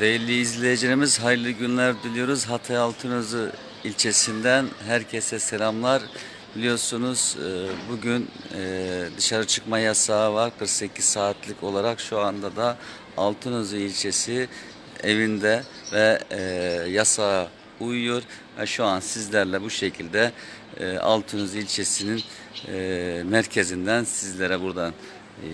Değerli izleyicilerimiz hayırlı günler diliyoruz. Hatay Altınözü ilçesinden herkese selamlar. Biliyorsunuz e, bugün e, dışarı çıkma yasağı var 48 saatlik olarak şu anda da Altınözü ilçesi evinde ve e, yasağa uyuyor. Ve şu an sizlerle bu şekilde Altınözü ilçesinin merkezinden sizlere buradan e,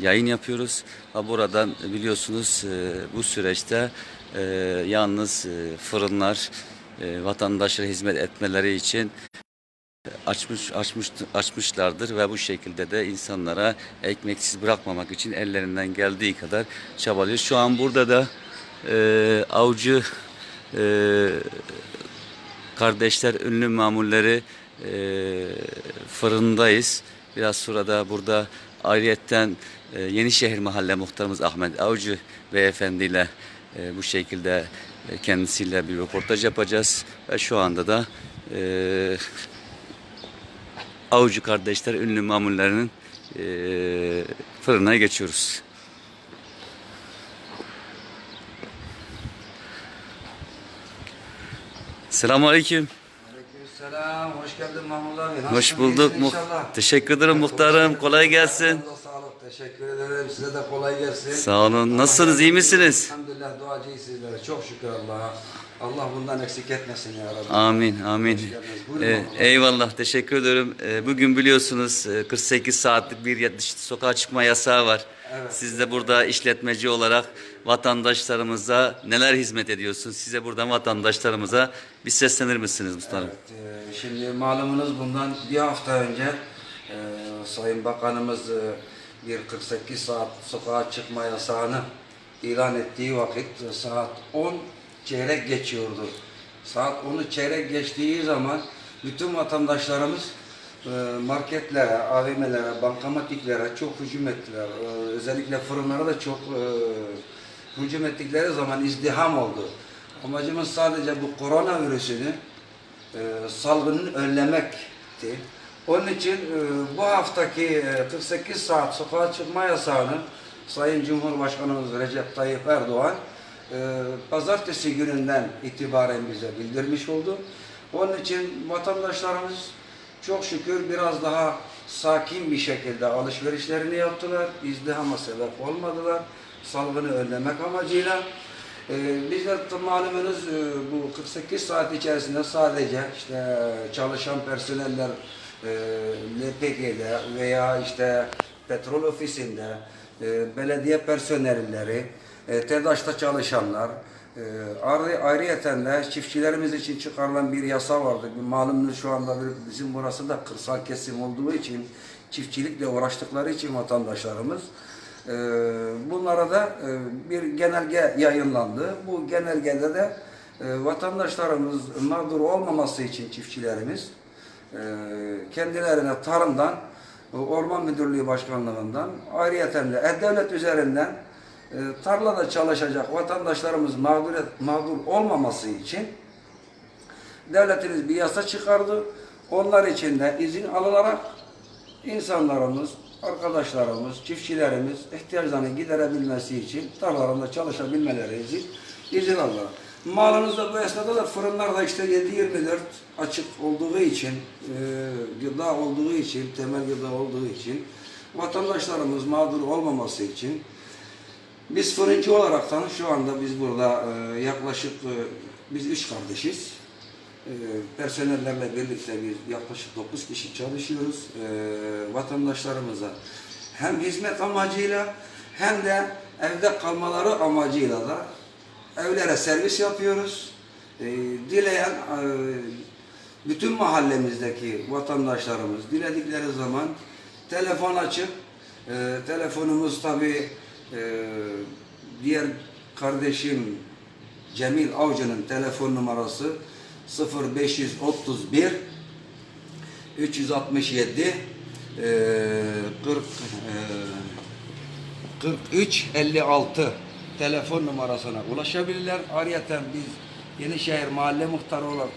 yayın yapıyoruz. Ha buradan biliyorsunuz e, bu süreçte e, yalnız e, fırınlar vatandaşlara hizmet etmeleri için açmış açmış açmışlardır ve bu şekilde de insanlara ekmeksiz bırakmamak için ellerinden geldiği kadar çabalıyor. Şu an burada da e, avcı e, kardeşler ünlü mamulleri e, fırındayız. Biraz sonra da burada ayrıyetten e, Yenişehir Mahalle Muhtarımız Ahmet Avcı Beyefendi ile e, bu şekilde e, kendisiyle bir röportaj yapacağız. Ve şu anda da e, Avcı kardeşler ünlü mamullerinin e, fırına geçiyoruz. Selamun Aleyküm. Aleykümselam, hoş geldin Mahmut abi. Hoş Nasılsın, bulduk. iyisin Muh- inşallah? Teşekkür ederim muhtarım. Kolay gelsin. Sağlık, teşekkür ederim. Size de kolay gelsin. Sağ olun. Nasılsınız, iyi misiniz? Elhamdülillah duacıyız sizlere. Çok şükür Allah'a. Allah bundan eksik etmesin ya Rabbi. Amin, amin. Ee, eyvallah, teşekkür ederim. Ee, bugün biliyorsunuz e, 48 saatlik bir sokağa çıkma yasağı var. Evet. Siz de burada işletmeci olarak vatandaşlarımıza neler hizmet ediyorsunuz? Size buradan vatandaşlarımıza bir seslenir misiniz muhtarım? Evet, e, şimdi malumunuz bundan bir hafta önce e, Sayın Bakanımız e, bir 48 saat sokağa çıkma yasağını ilan ettiği vakit e, saat 10 çeyrek geçiyordu. Saat 10'u çeyrek geçtiği zaman bütün vatandaşlarımız e, marketlere, AVM'lere, bankamatiklere çok hücum ettiler. E, Özellikle fırınlara da çok e, hücum ettikleri zaman izdiham oldu. Amacımız sadece bu koronavirüsünü e, salgını önlemekti. Onun için bu haftaki e, 48 saat sokağa çıkma yasağını Sayın Cumhurbaşkanımız Recep Tayyip Erdoğan e, pazartesi gününden itibaren bize bildirmiş oldu. Onun için vatandaşlarımız çok şükür biraz daha sakin bir şekilde alışverişlerini yaptılar. İzdihama sebep olmadılar. Salgını önlemek amacıyla. Ee, bizler de malumunuz e, bu 48 saat içerisinde sadece işte çalışan personeller e, LPG'de veya işte petrol ofisinde, e, belediye personelleri, e, TEDAŞ'ta çalışanlar, e, ayrı, ayrıyeten de çiftçilerimiz için çıkarılan bir yasa vardı. Malumunuz şu anda bizim burası da kırsal kesim olduğu için çiftçilikle uğraştıkları için vatandaşlarımız ee, Bunlara da e, bir genelge yayınlandı. Bu genelgede de e, vatandaşlarımız mağdur olmaması için çiftçilerimiz e, kendilerine tarımdan, e, Orman Müdürlüğü Başkanlığından, ayrıyeten de E-Devlet üzerinden e, tarlada çalışacak vatandaşlarımız mağdur, mağdur olmaması için devletimiz bir yasa çıkardı. Onlar için de izin alınarak insanlarımız, arkadaşlarımız, çiftçilerimiz ihtiyaçlarını giderebilmesi için tarlalarında çalışabilmeleri için izin aldılar. Malımızda bu esnada da fırınlar da işte 7-24 açık olduğu için, e, gıda olduğu için, temel gıda olduğu için, vatandaşlarımız mağdur olmaması için biz fırıncı olaraktan şu anda biz burada e, yaklaşık e, biz üç kardeşiz. E, personellerle birlikte biz yaklaşık 9 kişi çalışıyoruz. E, vatandaşlarımıza hem hizmet amacıyla hem de evde kalmaları amacıyla da evlere servis yapıyoruz. E, dileyen e, bütün mahallemizdeki vatandaşlarımız diledikleri zaman telefon açıp e, telefonumuz tabi diğer kardeşim Cemil Avcı'nın telefon numarası 0531 367 e, 40 e, 43 56 telefon numarasına ulaşabilirler. Ayrıca biz Yenişehir Mahalle Muhtarı olarak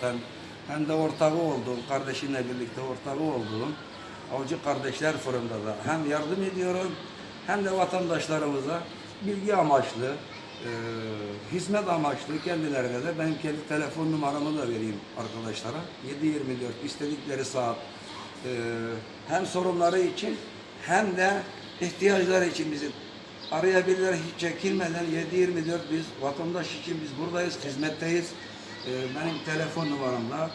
hem de ortağı olduğum, kardeşimle birlikte ortağı olduğum Avcı Kardeşler Fırında da hem yardım ediyorum hem de vatandaşlarımıza bilgi amaçlı Ee, hizmet amaçlı kendilerine de ben kendi telefon numaramı da vereyim arkadaşlara. 724 istedikleri saat ee, hem sorunları için hem de ihtiyaçları için bizi arayabilirler hiç çekinmeden 724 biz vatandaş için biz buradayız, hizmetteyiz. Ee, benim telefon numaram da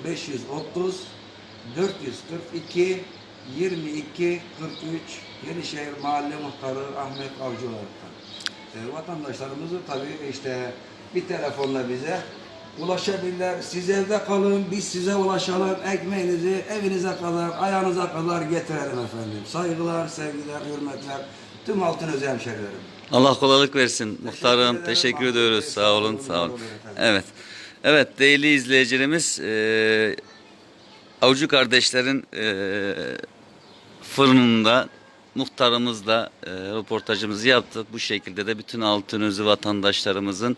0530 442 22 43 Yenişehir Mahalle Muhtarı Ahmet Avcı olarak. E, vatandaşlarımızı tabii işte bir telefonla bize ulaşabilirler. Siz evde kalın, biz size ulaşalım. Ekmeğinizi evinize kadar, ayağınıza kadar getirelim efendim. Saygılar, sevgiler, hürmetler tüm altın özel hemşerilerim. Allah kolaylık versin. Muhtarım ederim. teşekkür ediyoruz. Sağ olun, sağ olun. Evet. Evet değerli izleyicilerimiz eee Avcı kardeşlerin eee, fırınında muhtarımızla eee, röportajımızı yaptık. Bu şekilde de bütün Altınözü vatandaşlarımızın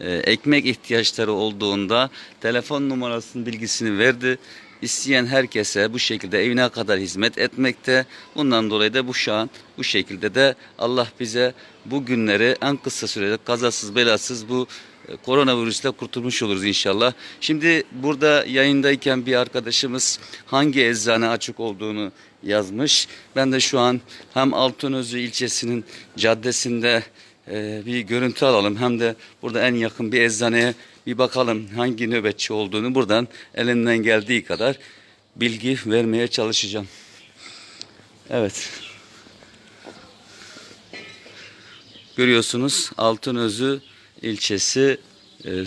eee, ekmek ihtiyaçları olduğunda telefon numarasının bilgisini verdi. İsteyen herkese bu şekilde evine kadar hizmet etmekte. Bundan dolayı da bu şu an bu şekilde de Allah bize bu günleri en kısa sürede kazasız belasız bu e, koronavirüsle kurtulmuş oluruz inşallah. Şimdi burada yayındayken bir arkadaşımız hangi eczane açık olduğunu yazmış. Ben de şu an hem Altınözü ilçesinin caddesinde e, bir görüntü alalım hem de burada en yakın bir eczaneye bir bakalım hangi nöbetçi olduğunu buradan elimden geldiği kadar bilgi vermeye çalışacağım. Evet. Görüyorsunuz Altınözü ilçesi e,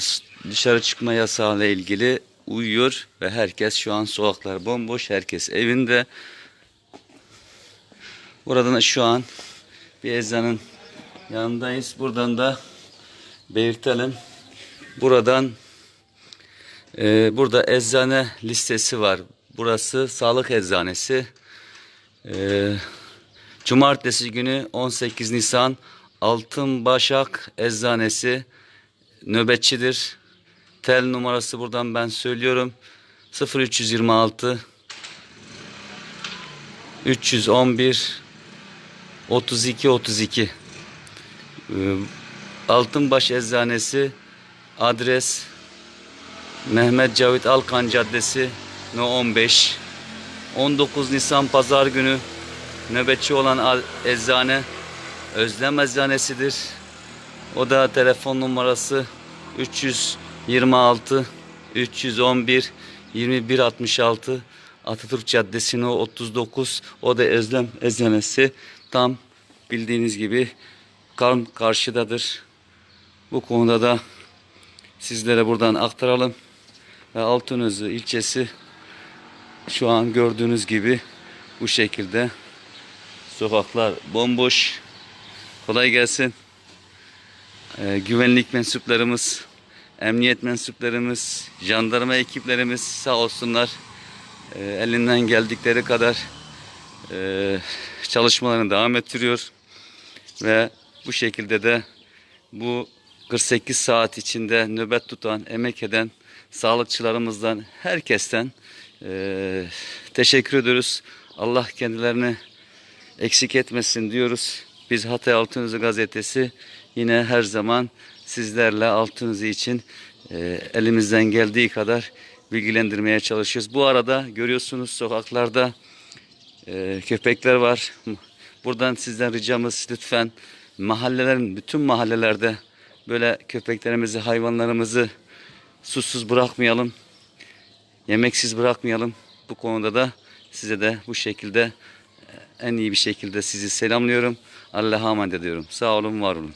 dışarı çıkma yasağıyla ilgili uyuyor ve herkes şu an sokaklar bomboş. Herkes evinde. Buradan da şu an bir eczanın yanındayız. Buradan da belirtelim. Buradan e, burada eczane listesi var. Burası sağlık eczanesi. E, Cumartesi günü 18 Nisan Altın Başak Eczanesi nöbetçidir. Tel numarası buradan ben söylüyorum. 0326 311 32 32 Ee, Altınbaş Eczanesi adres Mehmet Cavit Alkan Caddesi No 15 19 Nisan Pazar günü nöbetçi olan eczane Özlem Eczanesi'dir. O da telefon numarası 326 311 2166 Atatürk Caddesi No 39. O da Özlem Eczanesi. Tam bildiğiniz gibi kar karşıdadır. Bu konuda da sizlere buradan aktaralım. Ve Altınözü ilçesi şu an gördüğünüz gibi bu şekilde sokaklar bomboş. Kolay gelsin. Ee, güvenlik mensuplarımız, emniyet mensuplarımız, jandarma ekiplerimiz sağ olsunlar. Ee, elinden geldikleri kadar e, çalışmalarını devam ettiriyor. Ve bu şekilde de bu 48 saat içinde nöbet tutan, emek eden sağlıkçılarımızdan, herkesten e, teşekkür ediyoruz. Allah kendilerini eksik etmesin diyoruz. Biz Hatay Altınözü gazetesi yine her zaman sizlerle Altınözü için e, elimizden geldiği kadar bilgilendirmeye çalışıyoruz. Bu arada görüyorsunuz sokaklarda e, köpekler var. Buradan sizden ricamız lütfen mahallelerin bütün mahallelerde böyle köpeklerimizi, hayvanlarımızı susuz bırakmayalım. Yemeksiz bırakmayalım. Bu konuda da size de bu şekilde e, en iyi bir şekilde sizi selamlıyorum. Allah'a emanet ediyorum. Sağ olun, var olun.